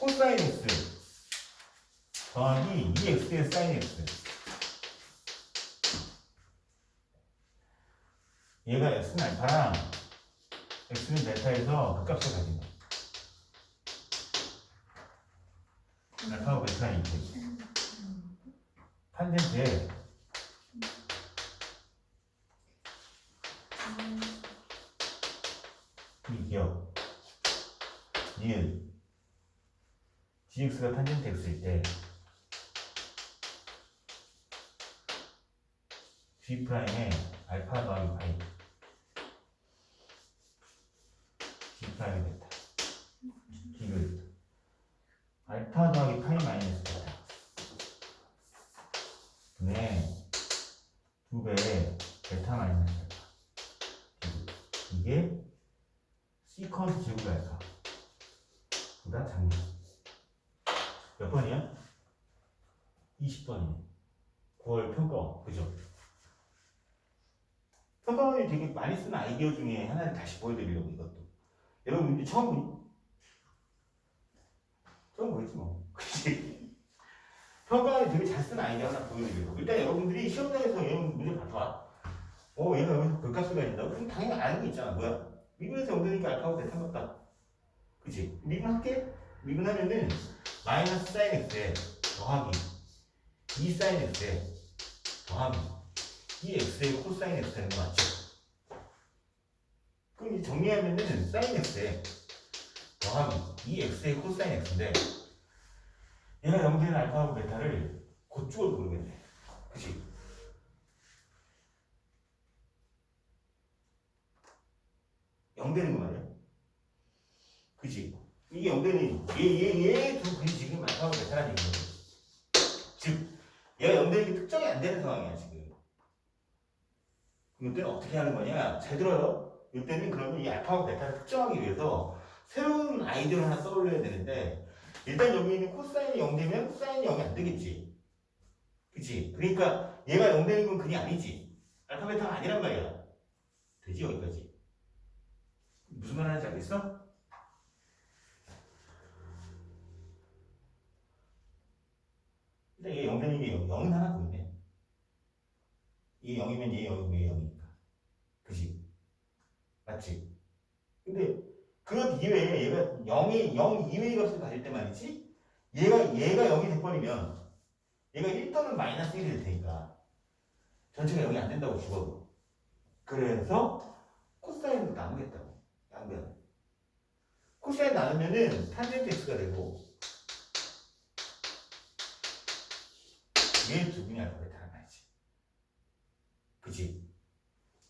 코사인 x 더하기 2x의 사인 x 얘가 x는 알파랑 x는 베타에서 그 값을 가진다. 알파하고 베타는 이렇게. 탄젠트에 이 기억 니은 gx가 탄젠트 x일 때 g 프라임에 알파 더하기 파이. G 프라임이 됐다 디귿 알파 더하기 파이 마이너스 베타. 분의 두 배의 베타 마이너스 베타. 이게 시퀀스 제곱 알파. 보다 작냐 몇 번이야? 20번이네 9월 평가원 그죠? 평가원이 되게 많이 쓰는 아이디어 중에 하나를 다시 보여드리려고 이것도 여러분 이제 처음? 처음 보겠지 뭐 그치? 평가원이 되게 잘 쓰는 아이디어 하나 보여드리려고 일단 여러분들이 시험장에서 여러분 문제 받아와 어 얘가 여기서 그 값을 가진다고? 그럼 당연히 아는 게 있잖아 뭐야? 미분에서 엉덩이니까 알파고 베타 같다 그치? 미분할게? 미분하면은 마이너스 사인 x에 더하기 2 사인 x에 더하기 2x의 코사인 x 되는 거 맞죠? 그럼 이제 정리하면은 사인 x에 더하기 2x의 코사인 x인데 얘가 0되는 알파하고 베타를 곧죽어도 모르겠네 그치? 영 되는 거 말이야 그치? 이게 0되는 얘얘얘두 그림 지금 알파하고 베타라는 얘기거든 즉 얘가 0되는 게 특정이 안 되는 상황이야 지금 이때는 어떻게 하는 거냐? 잘 들어요. 이때는 그러면 이 알파하고 베타를 특정하기 위해서 새로운 아이디어를 하나 떠올려야 되는데 일단 여기 있는 코사인이 0되면 사인이 0이 안 되겠지. 그치? 그러니까 얘가 0 되는 건 그냥 아니지. 알파 베타가 아니란 말이야. 되지 여기까지. 무슨 말 하는지 알겠어? 일단 얘 0 되는 게 0, 0은 하나 더 있네. 얘 0이면 얘 0이고 얘 0이니까. 그지? 맞지? 근데 그 이외에 얘가 0이 0 이외의 값을 가질 때 말이지 얘가 얘가 0이 돼버리면 얘가 1 또는 마이너스 1이 될 테니까 전체가 0이 안 된다고 죽어도 그래서 코사인으로 나누겠다고 양변 코사인 나누면은 탄젠트 x가 되고 얘 두 분이 알파 베타 그치?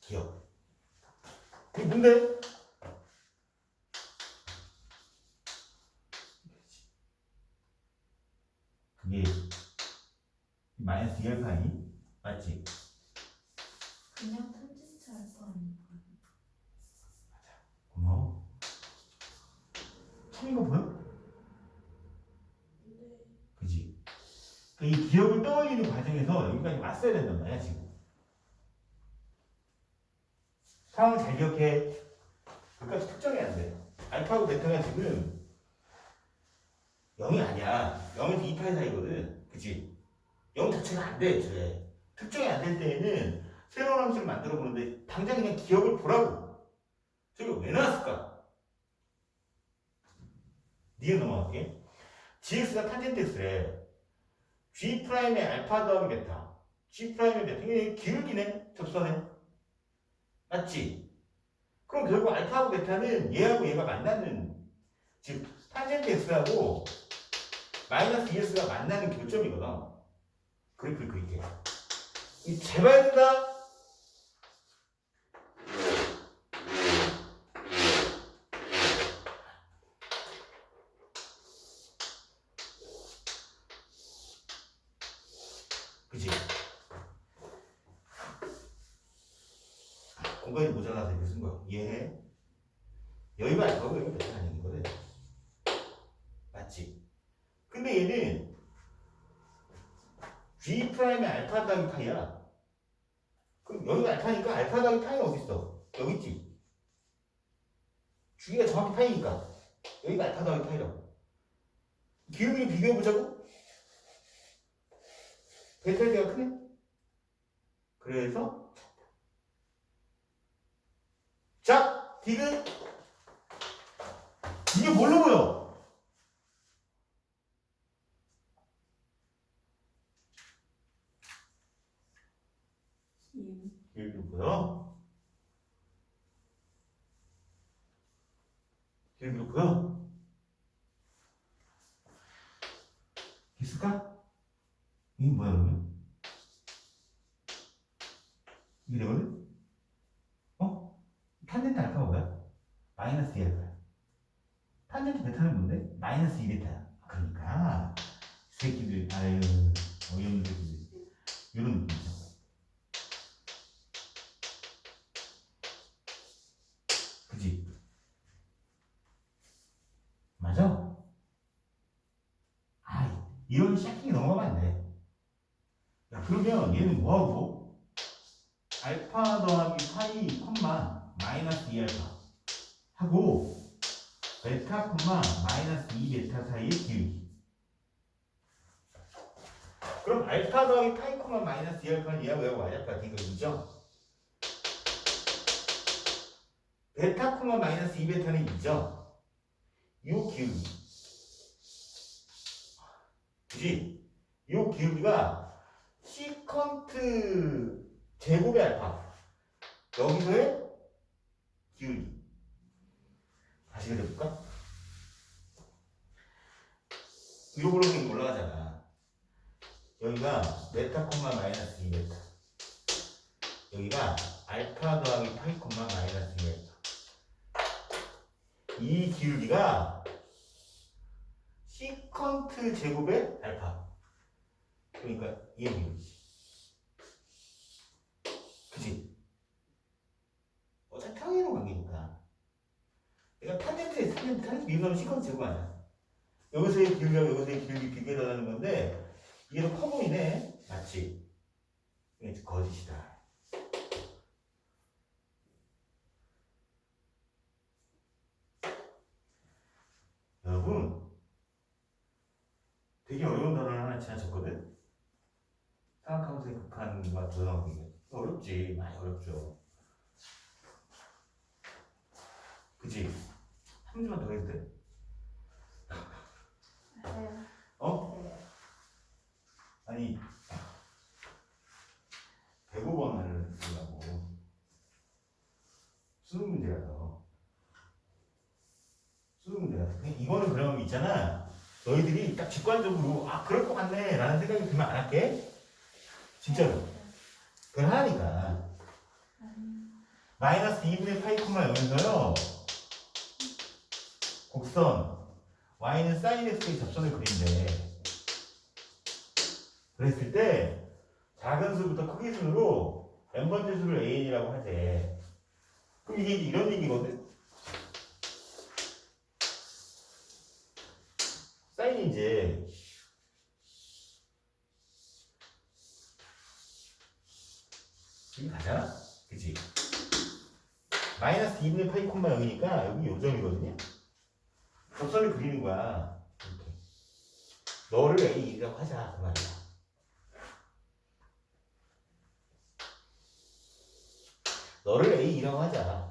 기억. 이게 뭔데? 그게 마이너스 2알파니? 맞지? 그냥 탄젠트 알파 아닌가? 고마워. 처음인 거 보여? 네. 그지? 그러니까 이 기억을 떠올리는 과정에서 여기까지 왔어야 된단 말이야, 지금. 상황을 잘 기억해. 그까지 특정이 안 돼. 알파하고 베타가 지금 0이 아니야. 0에서 2파이 사이거든. 그치? 0 자체가 안 돼, 애초에. 특정이 안 될 때에는 새로운 함수를 만들어 보는데 당장 그냥 기억을 보라고. 저게 왜 나왔을까? 니은 넘어갈게. gx가 탄젠트 x래. g 프라임의 알파 더하기 베타. g 프라임의 베타. 이게 기울기네. 접선에. 맞지? 그럼 결국 알파하고 베타는 얘하고 얘가 만나는 즉 탄젠트 x하고 마이너스 2x가 만나는 교점이거든. 그래프를 그릴게. 이 제발 된다. 그지? 공간이 모자라서 이렇게 쓴 거야. 이해해? 여기가 알파고 여기가 베타라는 얘기거든. 맞지? 근데 얘는 G 프라임의 알파 더하기 파이야. 그럼 여기가 알파니까 알파 더하기 파이는 어디 있어? 여기 있지. G가 정확히 파이니까 여기가 알파 더하기 파이라고. 기울기 비교해 보자고. 베타의 대가 크네. 그래서 자, 디귿 이게 뭘로 보여? 임. 기울기 보여? 기울기 보여? 있을까? 이게 뭐야 그러면? 이게 되거든? 어? 탄젠트 알파가 뭐야? 마이너스 2 알파야 탄젠트 베타는 뭔데? 마이너스 2 베타야 그러니까 이 새끼들 아유 어이없는 새끼들 이런 느낌이죠 그지? 맞아? 아 이 이런 샤킹이 넘어가면 안 돼. 야, 그러면 얘는 뭐하고? 알파 더하기 파이 콤마 마이너스 2 알파 하고 베타 콤마 마이너스 2 베타 사이의 기울기. 그럼 알파 더하기 파이 콤마 마이너스 2 알파는 얘하고 얘하고 알파 이거죠? 베타 콤마 마이너스 2 베타는 2죠? 요 기울기. 그지? 요 기울기가 시컨트 제곱의 알파 여기서의 기울기 다시 그려볼까? 위로 보면 올라가잖아 여기가 메타 콤마 마이너스 2 베타 여기가 알파 더하기 파이 콤마 마이너스 2 베타 이 기울기가 시컨트 제곱의 알파. 그러니까 얘 기울기. 그지? 어차피 평행이동 관계니까. 그러니까 탄젠트에 탄젠트, 미분하면 시컨트 제곱 아니야. 여기서의 기울기와 여기서의 기울기 비교해달라는 건데 이게 더 커 보이네. 맞지? 거짓이다. 여러분 되게 하나 지나쳤거든? 생각하면서의 극한과 도전하고 이게 어렵지 많이 어렵죠 그치? 한 문제만 더 해도 돼? 네. 어? 네. 아니 105번을 쓰려고 수능 문제라서 수능 문제라서 그냥 이거는 그럼 있잖아 너희들이 딱 직관적으로 아 그럴 것 같네. 라는 생각이 들면 안 할게? 진짜로. 그건 하나니까. 마이너스 2분의 파이 콤마 0에서요. 곡선 y는 sin x의 접선을 그린대. 그랬을 때 작은 수부터 크기 순으로 n번째 수를 an이라고 하재. 그럼 이게 이런 얘기거든 사인이 이제 여기 가잖아? 그치? 마이너스 2분의 파이 콤마 0이니까 여기 요점이거든요. 접선을 그리는 거야. 이렇게. 너를 A라고 하자 그 말이야. 너를 A라고 하자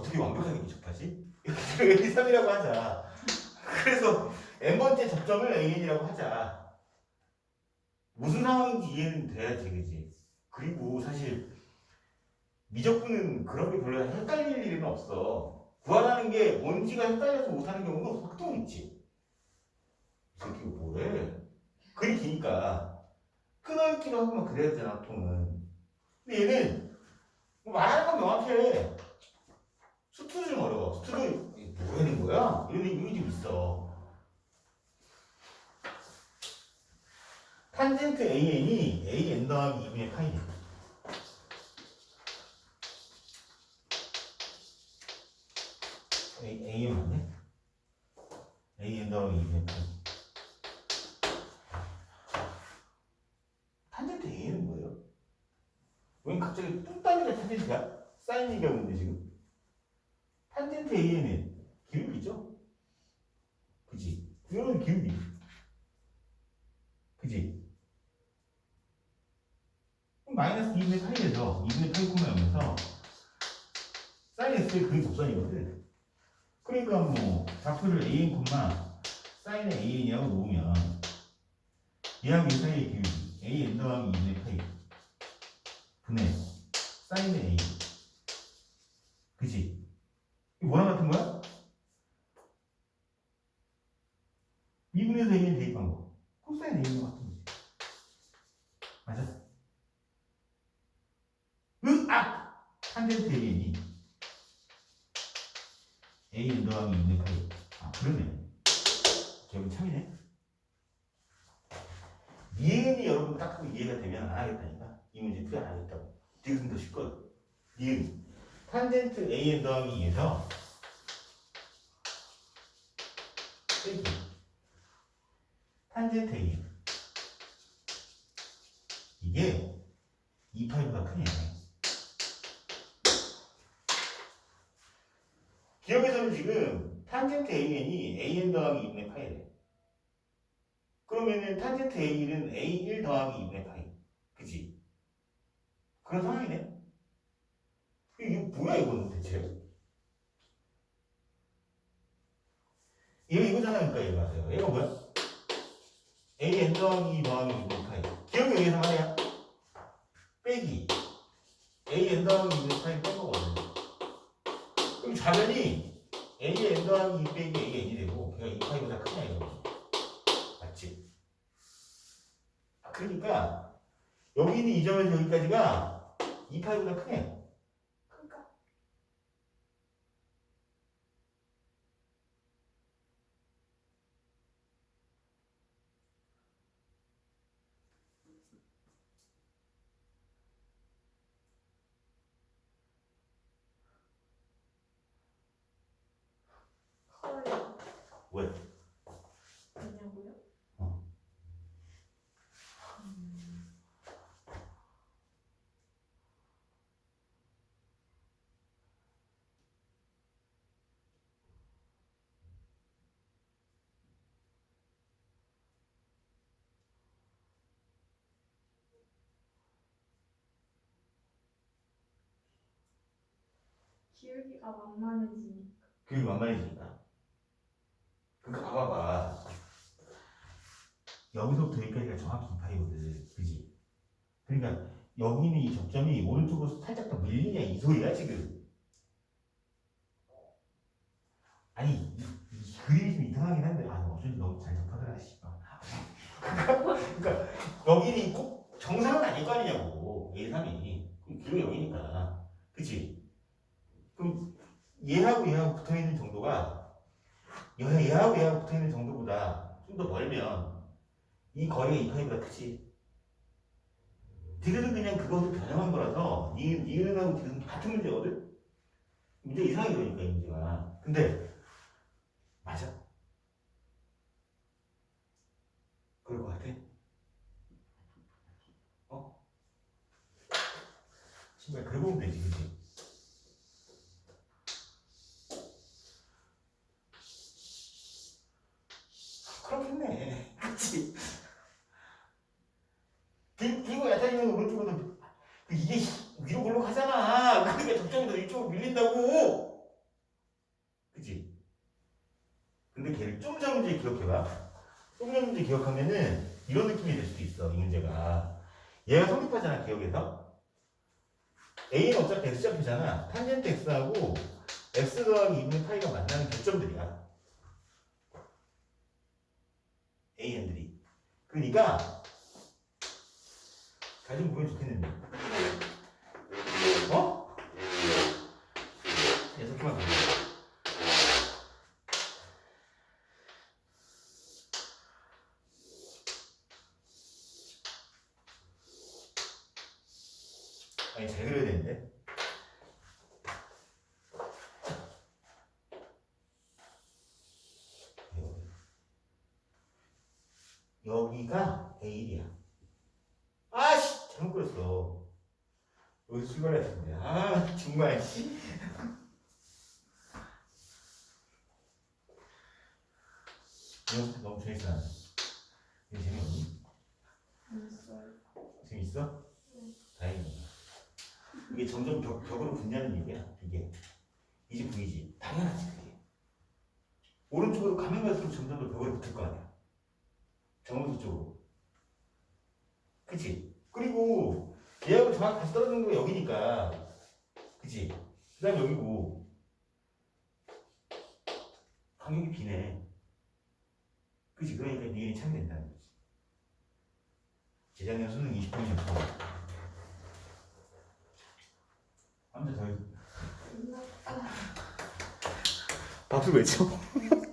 어떻게 완벽하게 접하지? A 3이라고 하자. 그래서 n번째 접점을 AN이라고 하자. 무슨 상황인지 이해는 돼야지, 그지? 그리고 사실 미적분은 그런 게 별로 헷갈릴 일은 없어. 구하라는 게 뭔지가 헷갈려서 못하는 경우도 보통 있지. 이 새끼 뭐래? 글이 기니까 끊어읽기도 하고 막 그래야 되잖아, 보통은. 근데 얘는 뭐 말하는 건 명확해. 수투를 좀 어려워. 수투를 뭐 하는 거야? 이런 의미 좀 있어. 탄젠트 AN이 AN 더하기 2분의 파이네. AN 더하기 2분의 파이. 탄젠트 AN은 뭐예요? 왜 갑자기 뚱딴이가 탄젠트야? 사인 얘기하고 있는데 지금? 탄젠트 A에는 기울기 있죠? 그지? 이거는 기울기. 그지? 그럼 마이너스 2분의 8에서 2분의 8,0에서 사인 X의 그게 곡선이거든. 그러니까 뭐 좌표를 AN 콤마 사인의 AN이라고 놓으면 얘하고 이 사이의 기울기 AN 더하기 2분의 8 분의 사인의 A 그지? 이거 뭐랑 같은 거야? 2분의 4는 대입한 거 코사인 A랑 같은 거지 맞아? 으악! 탄젠트 AN이 AN 더하기 2분의 8 아 그러네 기억이 참이네 니은이 여러분 딱 이해가 되면 안 하겠다니까? 이 문제 풀이 안 하겠다고. 지금 더 쉽거든 니은 탄젠트 AN 더하기 2에서 빼기 탄젠트 AN 이게 28보다 크네 기억에서는 지금 탄젠트 AN이 AN 더하기 2분의 파이래 그러면은 탄젠트 A1은 A1 더하기 2분의 파이. 그지? 그런 상황이네. 이게 뭐야 이거는 대체? 이거 이거잖아 그러니까 얘가. 얘가 뭐야? AN 더하기 2 더하기 2분의 파이. 기억이 여기서 말이야? 빼기. AN 더하기 2분의 파이 뺀 거거든. 그럼 좌변이 AN 더하기 2 빼기 AN이 되고 걔가 2파이보다 크냐 이거 맞지? 아, 그러니까 여기 있는 이 점에서 여기까지가 2파이보다 크네 그러니까 헐. 왜? 왜냐고요? 어. 음. 기울기가 만만해지니까. 그게 만만해지니까 그러니까 봐봐봐 여기서부터 여기까지가 정확히 2파이거든 그지? 그러니까 여기 있는 이 접점이 오른쪽으로 살짝 더 밀리냐 이 소리야 지금 아니 이, 이 그림이 좀 이상하긴 한데 아 어쩐지 너무 잘 접하더라 씨발 그러니까 여기는 꼭 정상은 아닐 거 아니냐고 A3이 그럼 기록이 여기니까 그치? 얘하고 얘하고 붙어 있는 정도가 얘- 얘하고 얘하고 붙어 있는 정도보다 좀 더 멀면 이 거리가 2파이보다 크지. 디귿은 그냥 그것을 변형한 거라서 니, 니은하고 디귿은 같은 문제거든? 문제 이상하게 그러니까 이 문제가. 근데 맞아. 그럴 것 같아. 어? 신발 그래 보면 되지 그치? 그렇겠네. 그치? 들- 들고 야타이는 오른쪽으로 그 이게 위로 올라가잖아. 그러니까 접점이 더 이쪽으로 밀린다고. 그치? 근데 걔를 좀 전 문제 기억해봐. 좀 전 문제 기억하면은 이런 느낌이 될 수도 있어. 이 문제가. 얘가 성립하잖아. 기억에서. A는 어차피 X좌표잖아. 탄젠트 X하고 X 더하기 2분의 파이가 만나는 교점들이야. AN들이. 그러니까 잘좀 보면 좋겠는데. 여기가 A1이야. 아씨! 잘못 그렸어. 여기 출발했는데. 아, 정말, 씨. 이거 너무 재밌어. 이거 재미없니? 재밌어? 네. 다행이다. 이게 점점 벽, 벽으로 붙냐는 얘기야. 이게. 이제 보이지? 당연하지, 그게. 오른쪽으로 가면 갈수록 점점 더 벽으로 붙을 거 아니야. 정원수 쪽으로. 그치? 그리고 얘하고 정확히 같이 떨어지는 거 여기니까. 그치? 그 다음 여기고. 간격이 비네. 그치? 그러니까 니은이 참 된다는 거지. 재작년 수능 20분이었고. 아무튼 더 끝났다. 박수 왜 쳐?